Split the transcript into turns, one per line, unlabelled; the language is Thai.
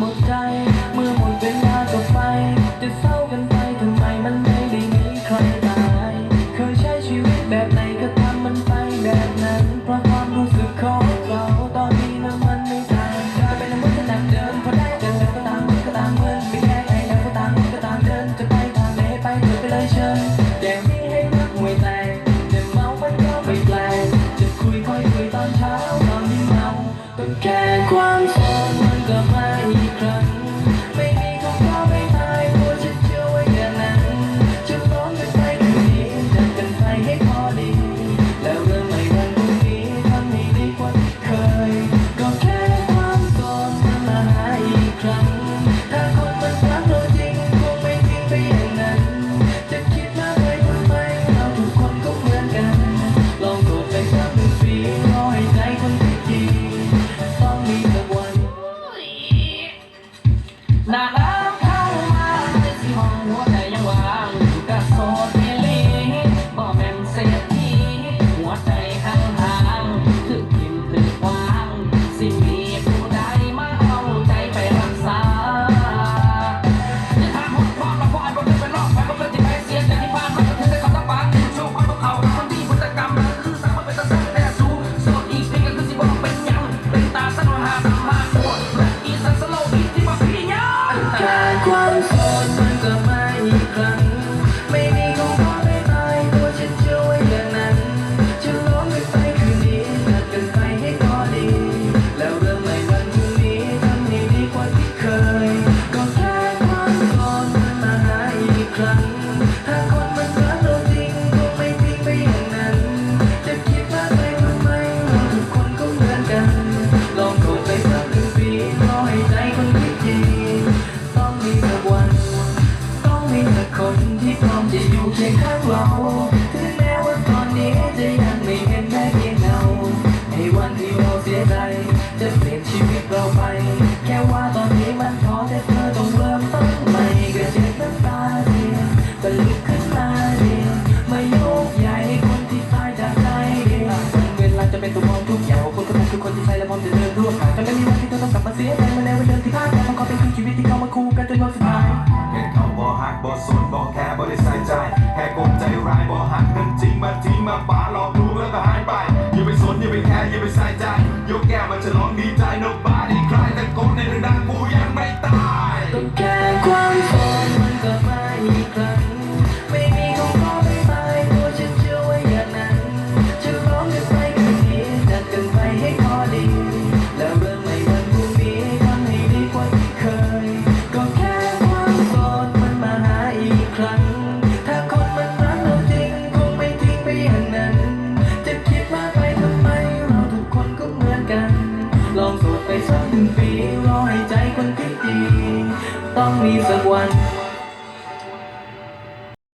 หมดใจ เมื่อหมดเวลาก็ไป จะเศร้ากันไปทำ
ไมมันไม่ได้มีใครตายเคยใช้ชีวิตแบบไหนก็ทำมันไปแบบนั้น เพราะ
ความรู้สึกของเราตอนนี้นั้นมันไม่ต่างกลายเป็นวัฒนธรรมเดิมพอได้เจอแล้วก็ตามก็ตามเมื่ไม่แค่ไหนก็ตามก็ตามเดินจะไปทางไหนไปเถอไปเลย quando กัแล้วเรื่องที่พลาดแต่มันก็เป็นชีวิตที่เข้ามาคู่กันจนวันสุดท้าย
แค่เขาบ่หักบ่สนบ่แค่บ่ได้ใส่ใจแค่กลมใจร้ายบ่หักกันจริงมาทิ้งมาป๋าหลอกลวงแล้วก็หายไปอย่าไปสนอย่าไปแคร์อย่าไปใส่ใจยกแก้วมาฉลองดีใจนก ไป
สักหนึ่งปีรอให้ใจคนคิดดี ต้องมีสักวัน